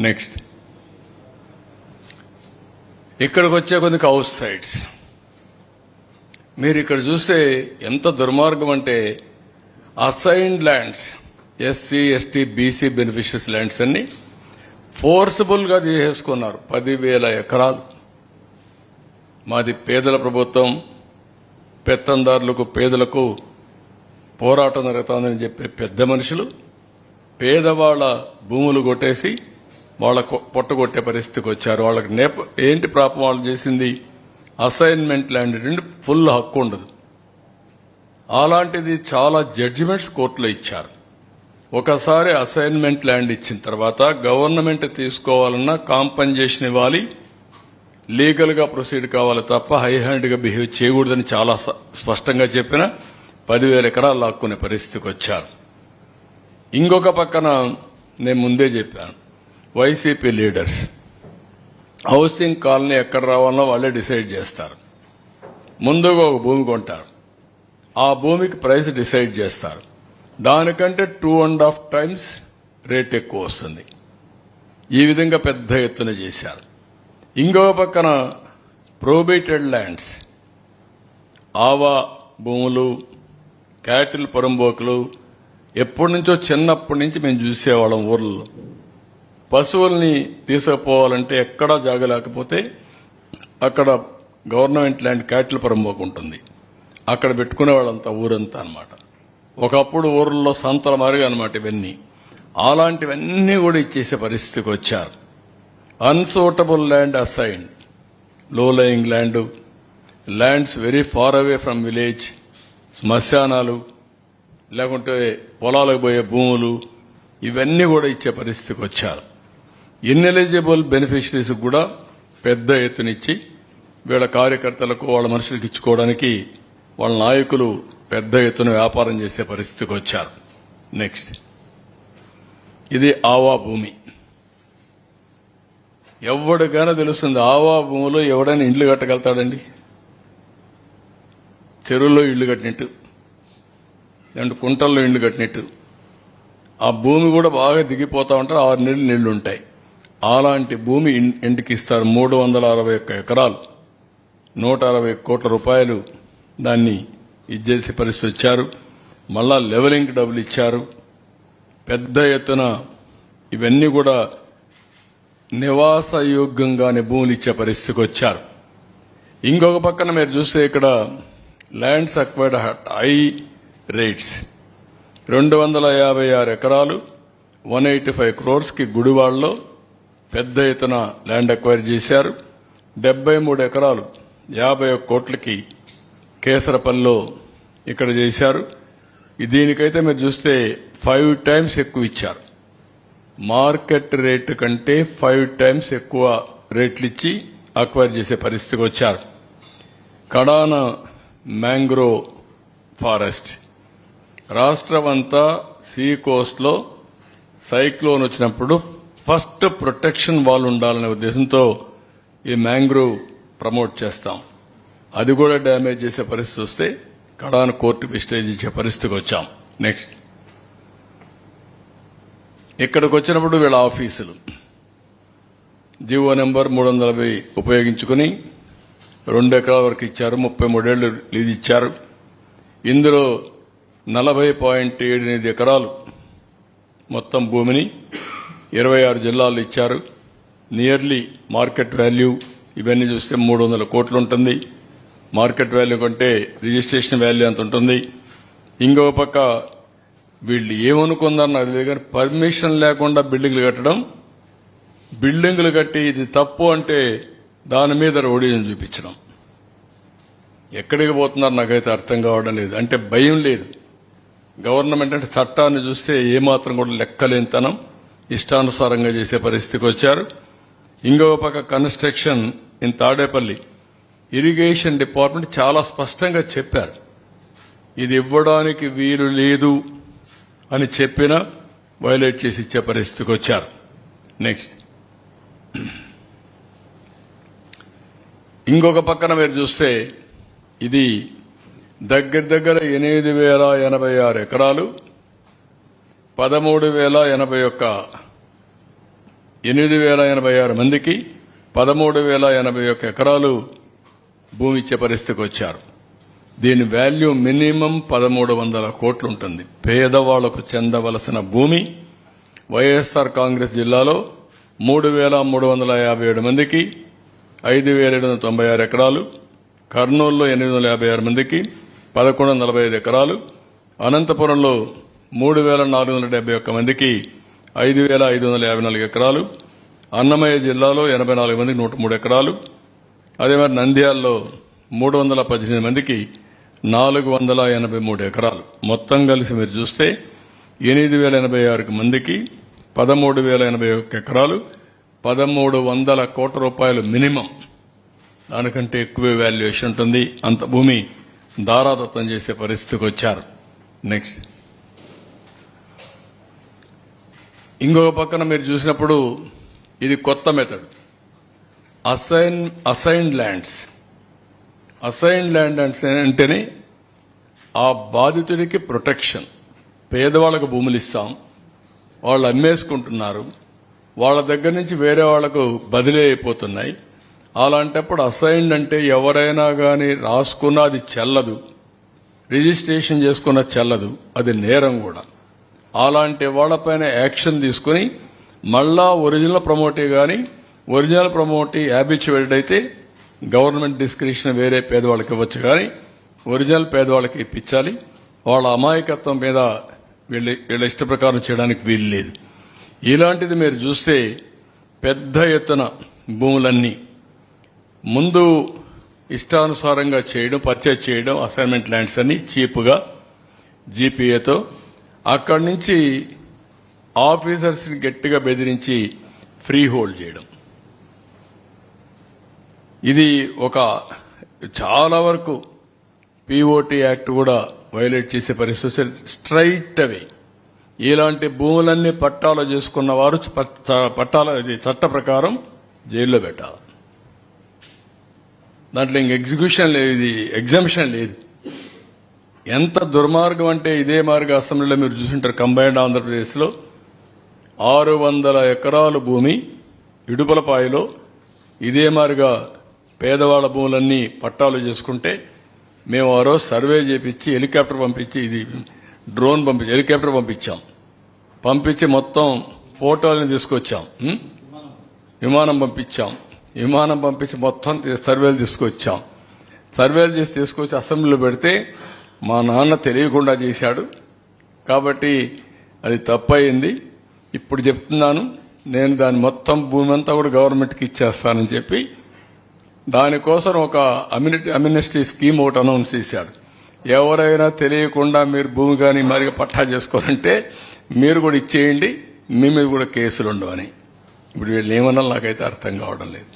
Next ఇక్కడికి వచ్చే కొన్ని హౌస్ సైట్స్ మీరు ఇక్కడ చూస్తే ఎంత దుర్మార్గం అంటే assigned lands SC ST BC beneficiaries lands అన్ని ఫోర్సబుల్గా తీసేసుకున్నారు. పదివేల ఎకరాలు. మాది పేదల ప్రభుత్వం పెత్తందారులకు పేదలకు పోరాటం జరుగుతుందని చెప్పే పెద్ద మనుషులు పేదవాళ్ళ భూములు కొట్టేసి వాళ్ళ పొట్టగొట్టే పరిస్థితికి వచ్చారు. వాళ్ళకి నేప ఏంటి ప్రాపం వాళ్ళు చేసింది? అసైన్మెంట్ ల్యాండ్ రెండు ఫుల్ హక్కు ఉండదు. అలాంటిది చాలా జడ్జిమెంట్స్ కోర్టులో ఇచ్చారు. ఒకసారి అసైన్మెంట్ ల్యాండ్ ఇచ్చిన తర్వాత గవర్నమెంట్ తీసుకోవాలన్నా కాంపన్సేషన్ ఇవ్వాలి. లీగల్గా ప్రొసీడ్ కావాలి తప్ప హై హ్యాండ్గా బిహేవ్ చేయకూడదని చాలా స్పష్టంగా చెప్పిన పదివేల ఎకరాలు లాక్కునే పరిస్థితికి వచ్చారు. ఇంకొక పక్కన నేను ముందే చెప్పాను. YCP leaders. హౌసింగ్ కాలనీ ఎక్కడ రావాలో వాళ్ళే డిసైడ్ చేస్తారు. ముందుగా ఒక భూమి కొంటారు. ఆ భూమికి ప్రైస్ డిసైడ్ చేస్తారు. దానికంటే two and half times rate ఎక్కువ వస్తుంది. ఈ విధంగా పెద్ద ఎత్తున చేశారు. ఇంకొక పక్కన ప్రోబేటెడ్ ల్యాండ్స్. ఆవా భూములు క్యాటిల్ పొరంబోకులు ఎప్పటి నుంచో చిన్నప్పటి నుంచి మేము చూసేవాళ్ళం ఊర్లలో. పశువుల్ని తీసుకుపోవాలంటే ఎక్కడా జాగ లేకపోతే అక్కడ గవర్నమెంట్ ల్యాండ్ క్యాటిల్ పొరంబోకు ఉంటుంది. అక్కడ పెట్టుకునే వాళ్ళంతా ఊరంతా అనమాట ఒకప్పుడు ఊర్లలో సంతల మారిగా అనమాట ఇవన్నీ. అలాంటివన్నీ కూడా ఇచ్చేసే పరిస్థితికి వచ్చారు. Unsuitable land అసైన్లో lying land lands very far away from village శ్మశానాలు లేకుంటే పొలాలకు పోయే భూములు. ఇవన్నీ కూడా ఇచ్చే పరిస్థితికి వచ్చారు. ఇన్ఎలిజిబుల్ బెనిఫిషరీస్ కూడా పెద్ద ఎత్తునిచ్చి వీళ్ళ కార్యకర్తలకు వాళ్ళ మనుషులకు ఇచ్చుకోవడానికి వాళ్ళ నాయకులు పెద్ద ఎత్తున వ్యాపారం చేసే పరిస్థితికి వచ్చారు. నెక్స్ట్ ఇది ఆవా భూమి. ఎవడికైనా తెలుస్తుంది ఆవా భూమిలో ఎవడైనా ఇండ్లు కట్టగలుగుతాడండి? చెరువుల్లో ఇల్లు కట్టినట్టు లేదంటే కుంటల్లో ఇల్లు కట్టినట్టు. ఆ భూమి కూడా బాగా దిగిపోతా ఉంటారు ఆరు నెలలు నీళ్ళు ఉంటాయి అలాంటి భూమి ఇంటికి ఇస్తారు మూడు వందల అరవై ఒక్క ఎకరాలు. నూట అరవై కోట్ల రూపాయలు దాన్ని ఇచ్చేసే పరిస్థితి వచ్చారు మళ్ళా లెవెలింగ్ డబ్బులు ఇచ్చారు. పెద్ద ఎత్తున ఇవన్నీ కూడా నివాసయోగ్యంగానే భూములు ఇచ్చే పరిస్థితికి వచ్చారు. ఇంకొక పక్కన మీరు చూస్తే ఇక్కడ ల్యాండ్స్ అక్వైర్డ్ హై రేట్స్. రెండు వందల యాభై ఆరు ఎకరాలు వన్ ఎయిటీ ఫైవ్ క్రోర్స్కి గుడివాళ్ళలో గుడివాడలో పెద్ద ఎత్తున ల్యాండ్ అక్వైర్ చేశారు. డెబ్బై మూడు ఎకరాలు యాభై ఒక్క కోట్లకి కేసరపల్లిలో ఇక్కడ చేశారు. దీనికైతే మీరు చూస్తే ఫైవ్ టైమ్స్ ఎక్కువ ఇచ్చారు. మార్కెట్ రేటు కంటే ఫైవ్ టైమ్స్ ఎక్కువ రేట్లు ఇచ్చి అక్వైర్ చేసే పరిస్థితికి వచ్చారు. కడాన మ్యాంగ్రో ఫారెస్ట్. రాష్ట్రం అంతా సీ కోస్ట్లో సైక్లోన్ వచ్చినప్పుడు ఫస్ట్ ప్రొటెక్షన్ వాల్ ఉండాలనే ఉద్దేశంతో ఈ మ్యాంగ్రోవ్ ప్రమోట్ చేస్తాం. అది కూడా డ్యామేజ్ చేసే పరిస్థితి వస్తే కడాను కోర్టు విస్టేజ్ ఇచ్చే పరిస్థితికి వచ్చాం. నెక్స్ట్ ఇక్కడికి వచ్చినప్పుడు వీళ్ళ ఆఫీసులు. జీవో నెంబర్ మూడు వందల నలభై ఉపయోగించుకుని రెండు ఎకరాల వరకు ఇచ్చారు ముప్పై మూడేళ్ళు లీజ్ ఇచ్చారు. ఇందులో నలభై పాయింట్ ఏడు ఎనిమిది ఎకరాలు మొత్తం భూమిని ఇరవై ఆరు జిల్లాల్లో ఇచ్చారు. నియర్లీ మార్కెట్ వాల్యూ ఇవన్నీ చూస్తే మూడు వందల కోట్లు ఉంటుంది. మార్కెట్ వాల్యూ కంటే రిజిస్ట్రేషన్ వాల్యూ ఎంత ఉంటుంది? ఇంకొక పక్క వీళ్ళు ఏమనుకుందారు నాకు తెలియదు కానీ పర్మిషన్ లేకుండా బిల్డింగ్లు కట్టడం బిల్డింగ్లు కట్టి ఇది తప్పు అంటే దాని మీద రోడీని చూపించడం. ఎక్కడికి పోతున్నారు నాకైతే అర్థం కావడం లేదు. అంటే భయం లేదు. గవర్నమెంట్ అంటే చట్టాన్ని చూస్తే ఏమాత్రం కూడా లెక్కలేనితనం. ఇష్టానుసారంగా చేసే పరిస్థితికి వచ్చారు. ఇంకొక పక్క construction in Tadepalli. Irrigation department చాలా స్పష్టంగా చెప్పారు. ఇది ఇవ్వడానికి వీలు లేదు అని చెప్పినా వైలేట్ చేసి ఇచ్చే పరిస్థితికి వచ్చారు. నెక్స్ట్. ఇంకొక పక్కన మీరు చూస్తే ఇది దగ్గర దగ్గర ఎనిమిది వేల ఎనభై ఆరు ఎకరాలు. పదమూడు వేల ఎనభై ఒక్క. ఎనిమిది వేల ఎనభై ఆరు మందికి పదమూడు వేల ఎనభై ఒక్క ఎకరాలు భూమి ఇచ్చే పరిస్థితికి వచ్చారు. దీని వాల్యూ మినిమం పదమూడు వందల కోట్లు ఉంటుంది పేదవాళ్ళకు చెందవలసిన భూమి వైఎస్ఆర్ కాంగ్రెస్ జిల్లాలో మూడు వేల మూడు వందల యాభై ఏడు మందికి ఐదు వేల ఏడు వందల తొంభై ఆరు ఎకరాలు కర్నూలులో ఎనిమిది వందల యాభై ఆరు మందికి పదకొండు వందల నలభై ఐదు ఎకరాలు అనంతపురంలో మూడు వేల నాలుగు వందల డెబ్బై ఒక్క మందికి ఐదు వేల ఐదు వందల యాభై నాలుగు ఎకరాలు అన్నమయ్య జిల్లాలో ఎనభై నాలుగు మందికి నూట మూడు ఎకరాలు అదే మరి నంద్యాలలో మూడు వందల పద్దెనిమిది మందికి నాలుగు వందల ఎనభై మూడు ఎకరాలు. మొత్తం కలిసి మీరు చూస్తే ఎనిమిది వేల ఎనభై ఆరు మందికి పదమూడు వేల ఎనభై ఒక్క ఎకరాలు పదమూడు వందల కోట్ల రూపాయలు మినిమం. దానికంటే ఎక్కువ వాల్యుయేషన్ ఉంటుంది. అంత భూమి దారాదత్తం చేసే పరిస్థితికి వచ్చారు. నెక్స్ట్. ఇంకొక పక్కన మీరు చూసినప్పుడు ఇది కొత్త method assign assigned lands assigned land అంటేనే ఆ బాధితుడికి ప్రొటెక్షన్ పేదవాళ్ళకు భూములు ఇస్తాం. వాళ్ళు అమ్మేసుకుంటున్నారు. వాళ్ళ దగ్గర నుంచి వేరే వాళ్ళకు బదిలీ అయిపోతున్నాయి. అలాంటప్పుడు అసైన్డ్ అంటే ఎవరైనా కానీ రాసుకున్న అది చెల్లదు. రిజిస్ట్రేషన్ చేసుకున్న చెల్లదు. అది నేరం కూడా. అలాంటి వాళ్ళపైన యాక్షన్ తీసుకుని మళ్ళా ఒరిజినల్ ప్రమోటీ కానీ ఒరిజినల్ ప్రమోటీ హ్యాబిచువేటెడ్ అయితే గవర్నమెంట్ డిస్క్రిప్షన్ వేరే పేదవాళ్ళకి ఇవ్వచ్చు కానీ ఒరిజినల్ పేదవాళ్ళకి ఇప్పించాలి. వాళ్ళ అమాయకత్వం మీద వీళ్ళ వీళ్ళ ఇష్ట ప్రకారం చేయడానికి వీలు లేదు. ఇలాంటిది మీరు చూస్తే పెద్ద ఎత్తున భూములన్నీ ముందు ఇష్టానుసారంగా చేయడం పర్చేజ్ చేయడం అసైన్మెంట్ ల్యాండ్స్ అన్ని చీప్గా జీపీఏతో అక్కడి నుంచి ఆఫీసర్స్ని గట్టిగా బెదిరించి ఫ్రీ హోల్డ్ చేయడం. ఇది ఒక చాలా వరకు పిఓటి యాక్ట్ కూడా వైలేట్ చేసే పరిస్థితి స్ట్రైట్ అవే. ఇలాంటి భూములన్నీ పట్టాలు చేసుకున్న వారు పట్టాల చట్ట ప్రకారం జైల్లో పెట్టాలి. దాంట్లో ఇంక ఎగ్జిక్యూషన్ లేదు ఇది లేదు. ఎంత దుర్మార్గం అంటే ఇదే మార్గ అసెంబ్లీలో మీరు చూసుంటారు కంబైన్డ్ ఆంధ్రప్రదేశ్లో ఆరు వందల ఎకరాల భూమి ఇడుపలపాయలో ఇదే మారిగా పేదవాళ్ళ భూములన్నీ పట్టాలు చేసుకుంటే మేము ఆ రోజు సర్వే చేపించి హెలికాప్టర్ పంపించి ఇది డ్రోన్ పంపించి హెలికాప్టర్ పంపించాం. పంపించి మొత్తం ఫోటోలను తీసుకొచ్చాం. విమానం పంపించాం. విమానం పంపించి మొత్తం సర్వేలు తీసుకొచ్చాం. సర్వేలు చేసి తీసుకొచ్చి అసెంబ్లీలో పెడితే మా నాన్న తెలియకుండా చేశాడు. కాబట్టి అది తప్పయింది. ఇప్పుడు చెప్తున్నాను నేను దాని మొత్తం భూమి అంతా కూడా గవర్నమెంట్కి ఇచ్చేస్తానని చెప్పి దానికోసం ఒక అమ్యూనిటీ అమ్యూనిస్టీ స్కీమ్ ఒకటి అనౌన్స్ చేశాడు ఎవరైనా తెలియకుండా మీరు భూమి కానీ మరి పట్టా చేసుకోవాలంటే మీరు కూడా ఇచ్చేయండి మీ మీద కూడా కేసులు ఉండవని ఇప్పుడు వీళ్ళు ఏమన్నా నాకైతే అర్థం కావడం లేదు.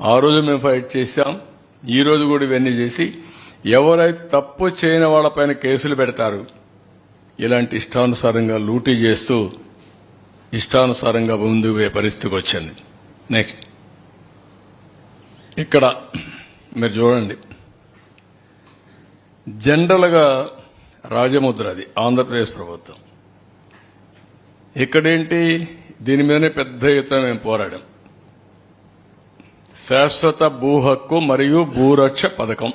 ఆ రోజు మేము ఫైట్ చేశాం ఈ రోజు కూడా ఇవన్నీ చేసి ఎవరైతే తప్పు చేయని వాళ్ళపైన కేసులు పెడతారు ఇలాంటి ఇష్టానుసారంగా లూటీ చేస్తూ ఇష్టానుసారంగా ముందుకు పోయే పరిస్థితికి వచ్చింది నెక్స్ట్ ఇక్కడ మీరు చూడండి. జనరల్గా రాజముద్ర అది ఆంధ్రప్రదేశ్ ప్రభుత్వం. ఇక్కడేంటి? దీని మీదనే పెద్ద ఎత్తున మేము పోరాడాం. శాశ్వత భూ హక్కు మరియు భూరక్ష పథకం.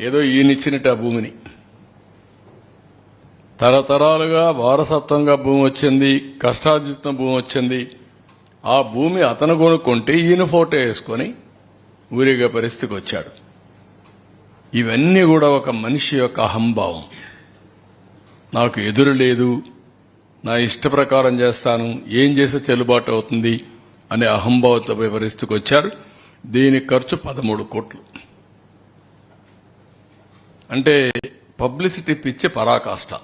ఏదో ఈయనిచ్చినట్టు ఆ భూమిని. తరతరాలుగా వారసత్వంగా భూమి వచ్చింది కష్టార్జితం భూమి వచ్చింది. ఆ భూమి అతను కొనుక్కుంటే ఈయన ఫోటో వేసుకొని ఊరిగే పరిస్థితికి వచ్చాడు. ఇవన్నీ కూడా ఒక మనిషి యొక్క అహంభావం. నాకు ఎదురు లేదు నా ఇష్ట ప్రకారం చేస్తాను ఏం చేస్తే చెల్లుబాటు అవుతుంది అనే అహంభావంతో పరిస్థితికి వచ్చారు. దీని ఖర్చు పదమూడు కోట్లు. అంటే పబ్లిసిటీ పిచ్చి పరాకాష్ట.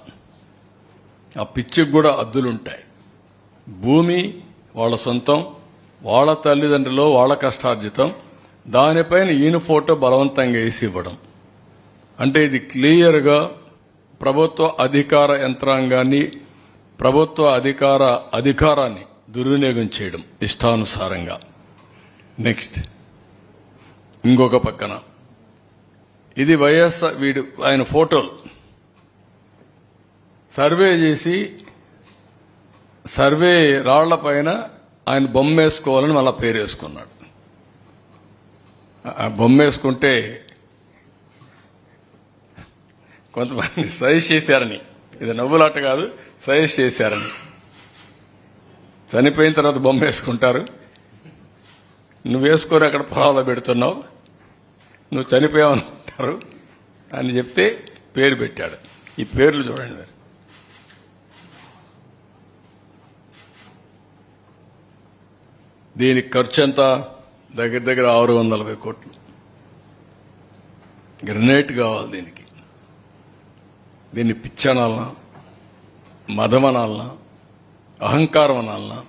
ఆ పిచ్చికి కూడా అద్దులుంటాయి. భూమి వాళ్ళ సొంతం వాళ్ళ తల్లిదండ్రులు వాళ్ళ కష్టార్జితం దానిపైన ఈయన ఫోటో బలవంతంగా వేసి ఇవ్వడం. అంటే ఇది క్లియర్గా ప్రభుత్వ అధికార యంత్రాంగాన్ని ప్రభుత్వ అధికార అధికారాన్ని దుర్వినియోగం చేయడం ఇష్టానుసారంగా. నెక్స్ట్ ఇంకొక పక్కన. ఇది వైఎస్ఆర్ వీడు ఆయన ఫోటోలు. సర్వే చేసి సర్వే రాళ్ళ పైన ఆయన బొమ్మ వేసుకోవాలని మళ్ళా పేరు వేసుకున్నాడు ఆ బొమ్మ వేసుకుంటే కొంతమంది సజెస్ట్ చేశారని. ఇది నవ్వులాట కాదు సజెస్ట్ చేశారని. చనిపోయిన తర్వాత బొమ్మ వేసుకుంటారు నువ్వు వేసుకొని అక్కడ పొలాల్లో పెడుతున్నావు. నువ్వు చనిపోయావు అనుకుంటారు అని చెప్తే పేరు పెట్టాడు. ఈ పేర్లు చూడండి మరి. దీనికి ఖర్చు ఎంత దగ్గర దగ్గర ఆరు వందల కోట్లు. గ్రనేట్ కావాలి దీనికి. దీన్ని పిచ్చనాలనా మదమనాలనా అహంకారం అనాలనా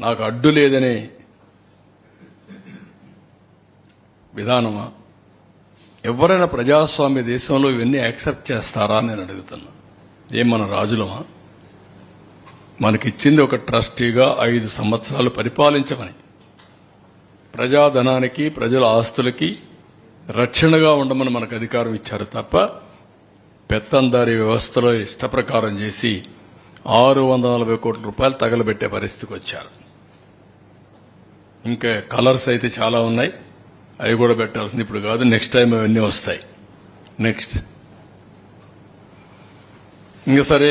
నాకు అడ్డు లేదనే విధానమా? ఎవరైనా ప్రజాస్వామ్య దేశంలో ఇవన్నీ యాక్సెప్ట్ చేస్తారా అని నేను అడుగుతున్నా. ఏం మన రాజులమా? మనకిచ్చింది ఒక ట్రస్టీగా ఐదు సంవత్సరాలు పరిపాలించమని. ప్రజాధనానికి ప్రజల ఆస్తులకి రక్షణగా ఉండమని మనకు అధికారం ఇచ్చారు తప్ప పెత్తందారి వ్యవస్థలో ఇష్టప్రకారం చేసి ఆరు వందల నలభై కోట్ల రూపాయలు తగలబెట్టే పరిస్థితికి వచ్చారు. ఇంకా కలర్స్ అయితే చాలా ఉన్నాయి. అవి కూడా పెట్టాల్సింది ఇప్పుడు కాదు నెక్స్ట్ టైం అవన్నీ వస్తాయి. నెక్స్ట్ ఇంకా సరే